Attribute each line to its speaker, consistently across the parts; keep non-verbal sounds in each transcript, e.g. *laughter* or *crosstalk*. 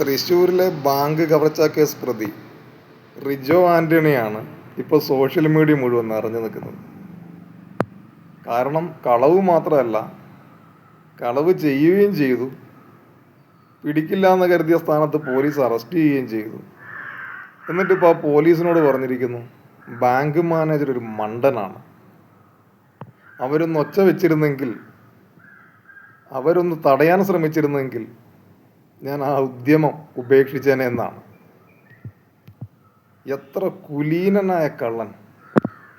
Speaker 1: തൃശ്ശൂരിലെ ബാങ്ക് കവർച്ച കേസ് പ്രതി റിജോ ആന്റണിയാണ് ഇപ്പോൾ സോഷ്യൽ മീഡിയ മുഴുവൻ നിറഞ്ഞു നിൽക്കുന്നത്. കാരണം കളവ് മാത്രമല്ല കളവ് ചെയ്യുകയും ചെയ്തു. പിടിക്കില്ല എന്ന് കരുതിയ സ്ഥാനത്ത് പോലീസ് അറസ്റ്റ് ചെയ്യുകയും ചെയ്തു. എന്നിട്ടിപ്പോൾ ആ പോലീസിനോട് പറഞ്ഞിരിക്കുന്നു ബാങ്ക് മാനേജർ ഒരു മണ്ടനാണ്. അവരൊന്ന് ഒച്ച വെച്ചിരുന്നെങ്കിൽ അവരൊന്ന് തടയാൻ ശ്രമിച്ചിരുന്നെങ്കിൽ ഞാൻ ആ ഉദ്യമം ഉപേക്ഷിച്ചേനെ എന്നാണ്. എത്ര കുലീനനായ കള്ളൻ.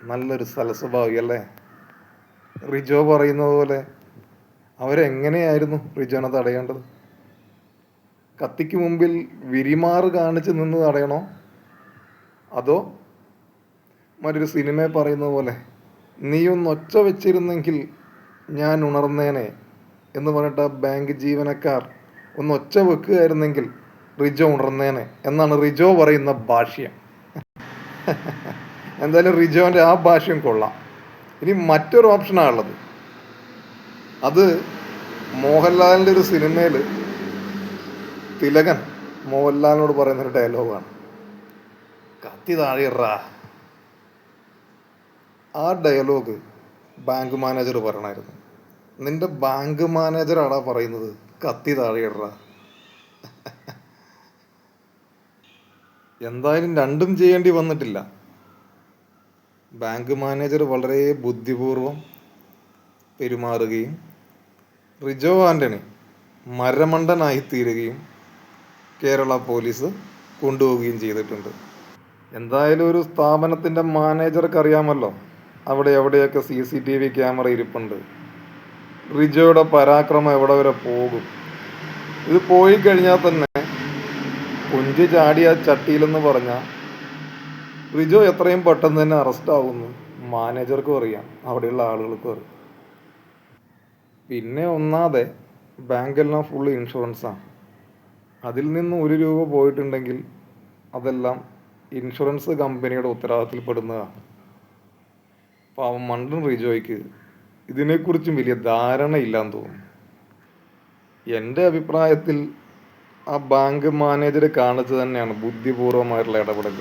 Speaker 1: നല്ലൊരു സലസ്വഭാവി അല്ലേ? റിജോ പറയുന്നത് പോലെ അവരെങ്ങനെയായിരുന്നു റിജോനെ തടയേണ്ടത്? കത്തിക്ക് മുമ്പിൽ വിരിമാറ് കാണിച്ച് നിന്ന് തടയണോ? അതോ മറ്റൊരു സിനിമയെ പറയുന്ന പോലെ നീ ഒന്ന് വെച്ചിരുന്നെങ്കിൽ ഞാൻ ഉണർന്നേനെ എന്ന് പറഞ്ഞിട്ട് ബാങ്ക് ജീവനക്കാർ ഒന്ന് ഒച്ച വെക്കുകയായിരുന്നെങ്കിൽ റിജോ ഉണർന്നേനെ എന്നാണ് റിജോ പറയുന്ന ഭാഷ്യം. *laughs* എന്തായാലും റിജോന്റെ ആ ഭാഷ്യം കൊള്ളാം. ഇനി മറ്റൊരു ഓപ്ഷനാണ് ഉള്ളത്. അത് മോഹൻലാലിന്റെ ഒരു സിനിമയിൽ തിലകൻ മോഹൻലാലിനോട് പറയുന്നൊരു ഡയലോഗാണ് കത്തി താഴെറാ ആ ഡയലോഗ് ബാങ്ക് മാനേജർ പറയണമായിരുന്നു നിന്റെ ബാങ്ക് മാനേജറാടാ പറയുന്നത്? കത്തി താഴെയിടറ എന്തായാലും രണ്ടും ചെയ്യേണ്ടി വന്നിട്ടില്ല. ബാങ്ക് മാനേജർ വളരെ ബുദ്ധിപൂർവം പെരുമാറുകയും റിജോ ആന്റണി മരമണ്ടനായി തീരുകയും കേരള പോലീസ് കൊണ്ടുപോവുകയും ചെയ്തിട്ടുണ്ട്. എന്തായാലും ഒരു സ്ഥാപനത്തിന്റെ മാനേജർക്ക് അറിയാമല്ലോ. അവിടെ എവിടെയൊക്കെ C C T V camera ഇരിപ്പുണ്ട്. റിജോയുടെ പരാക്രമം എവിടെ വരെ പോകും? ഇത് പോയി കഴിഞ്ഞാൽ തന്നെ കുഞ്ച് ചാടിയ ചട്ടിയിലെന്ന് പറഞ്ഞാൽ റിജോ എത്രയും പെട്ടെന്ന് തന്നെ അറസ്റ്റ് ആവുന്നു. മാനേജർക്കും അറിയാം. അവിടെയുള്ള ആളുകൾക്കും അറിയാം. പിന്നെ ഒന്നാതെ ബാങ്കെല്ലാം ഫുള്ള് ഇൻഷുറൻസാണ് അതിൽ നിന്ന് ഒരു രൂപ പോയിട്ടുണ്ടെങ്കിൽ അതെല്ലാം ഇൻഷുറൻസ് കമ്പനിയുടെ ഉത്തരവാദിത്തത്തിൽപ്പെടുന്നതാണ് പാവം മണ്ടൻ റിജോയ്ക്ക് ഇതിനെക്കുറിച്ചും വലിയ ധാരണയില്ലാന്ന് തോന്നുന്നു. എന്റെ അഭിപ്രായത്തിൽ ആ ബാങ്ക് മാനേജർ കാണിച്ചു തന്നെയാണ് ബുദ്ധിപൂർവമായിട്ടുള്ള ഇടപെടൽ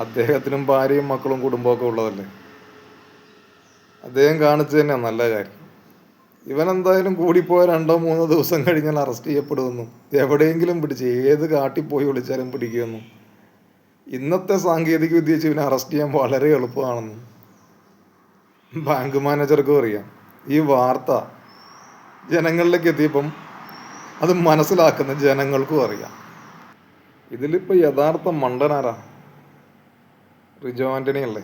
Speaker 1: അദ്ദേഹത്തിനും ഭാര്യയും മക്കളും കുടുംബമൊക്കെ ഉള്ളതല്ലേ? അദ്ദേഹം കാണിച്ചു തന്നെയാണ് നല്ല കാര്യം. ഇവൻ എന്തായാലും കൂടിപ്പോയ രണ്ടോ മൂന്നോ ദിവസം കഴിഞ്ഞാൽ അറസ്റ്റ് ചെയ്യപ്പെടുമെന്നും. എവിടെയെങ്കിലും പിടിച്ച് ഏത് കാട്ടിൽ പോയി വിളിച്ചാലും പിടിക്കുമെന്നും. ഇന്നത്തെ സാങ്കേതിക വിദ്യ വെച്ച് ഇവനെ അറസ്റ്റ് ചെയ്യാൻ വളരെ എളുപ്പമാണെന്നും. ബാങ്ക് മാനേജർക്കും അറിയാം ഈ വാർത്ത ജനങ്ങളിലേക്ക് എത്തിയപ്പം അത് മനസ്സിലാക്കുന്ന ജനങ്ങൾക്കും അറിയാം. ഇതിലിപ്പോൾ യഥാർത്ഥ മണ്ടനാരാ റിജോ ആന്റണി അല്ലേ?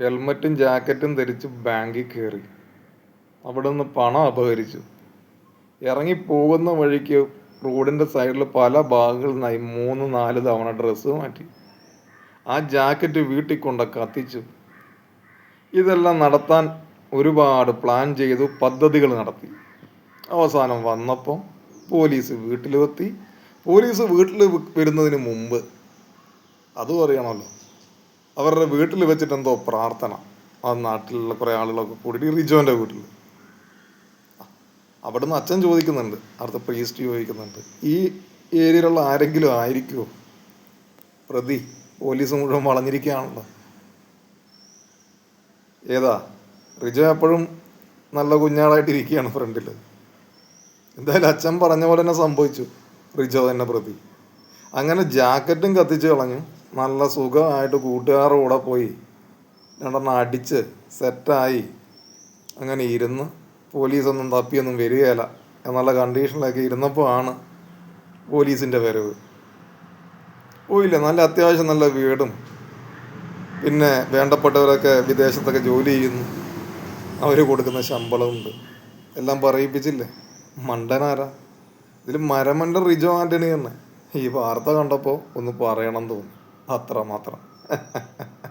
Speaker 1: ഹെൽമറ്റും ജാക്കറ്റും ധരിച്ച് ബാങ്കിൽ കയറി അവിടെ നിന്ന് പണം അപഹരിച്ചു. ഇറങ്ങി പോകുന്ന വഴിക്ക് റോഡിന്റെ സൈഡിൽ പല ഭാഗങ്ങളിൽ നിന്നായി മൂന്ന് നാല് തവണ ഡ്രസ്സ് മാറ്റി. ആ ജാക്കറ്റ് വീട്ടിൽ കൊണ്ട് കത്തിച്ചു. ഇതെല്ലാം നടത്താൻ ഒരുപാട് പ്ലാൻ ചെയ്തു പദ്ധതികൾ നടത്തി. അവസാനം വന്നപ്പം പോലീസ് വീട്ടിൽ എത്തി പോലീസ് വീട്ടിൽ വരുന്നതിന് മുമ്പ് അതും അറിയണമല്ലോ. അവരുടെ വീട്ടിൽ വെച്ചിട്ട് എന്തോ പ്രാർത്ഥന. ആ നാട്ടിലുള്ള കുറേ ആളുകളൊക്കെ കൂടിയിട്ട് റിജോന്റെ വീട്ടിൽ. അവിടുന്ന് അച്ഛൻ ചോദിക്കുന്നുണ്ട് അടുത്ത പ്രീസ്റ്റ് ചോദിക്കുന്നുണ്ട് ഈ ഏരിയയിലുള്ള ആരെങ്കിലും ആയിരിക്കുമോ പ്രതി പോലീസ് മുഴുവൻ വളഞ്ഞിരിക്കുകയാണല്ലോ. ഏതാ? റിജോ എപ്പോഴും നല്ല കുഞ്ഞാളായിട്ട് ഇരിക്കുകയാണ് ഫ്രണ്ടിൽ എന്തായാലും അച്ഛൻ പറഞ്ഞ പോലെ തന്നെ സംഭവിച്ചു റിജോ തന്നെ പ്രതി. അങ്ങനെ ജാക്കറ്റും കത്തിച്ച് കളഞ്ഞു. നല്ല സുഖമായിട്ട് കൂട്ടുകാരുടെ കൂടെ പോയി. രണ്ടെണ്ണം അടിച്ച് സെറ്റായി. അങ്ങനെ ഇരുന്ന് പോലീസൊന്നും തപ്പിയൊന്നും വരികയില്ല. എന്നുള്ള കണ്ടീഷനിലൊക്കെ ഇരുന്നപ്പോൾ ആണ് പോലീസിന്റെ വരവ്. പോയില്ല? നല്ല അത്യാവശ്യം നല്ല വീടും പിന്നെ വേണ്ടപ്പെട്ടവരൊക്കെ വിദേശത്തൊക്കെ ജോലി ചെയ്യുന്നു. അവർ കൊടുക്കുന്ന ശമ്പളമുണ്ട്. എല്ലാം പറയിപ്പിച്ചില്ലേ? മണ്ടനാരാ? ഇതിൽ മരമണ്ടൻ റിജോ ആന്റണി തന്നെ ഈ വാർത്ത കണ്ടപ്പോൾ ഒന്ന് പറയണം തോന്നി. അത്ര മാത്രം *laughs*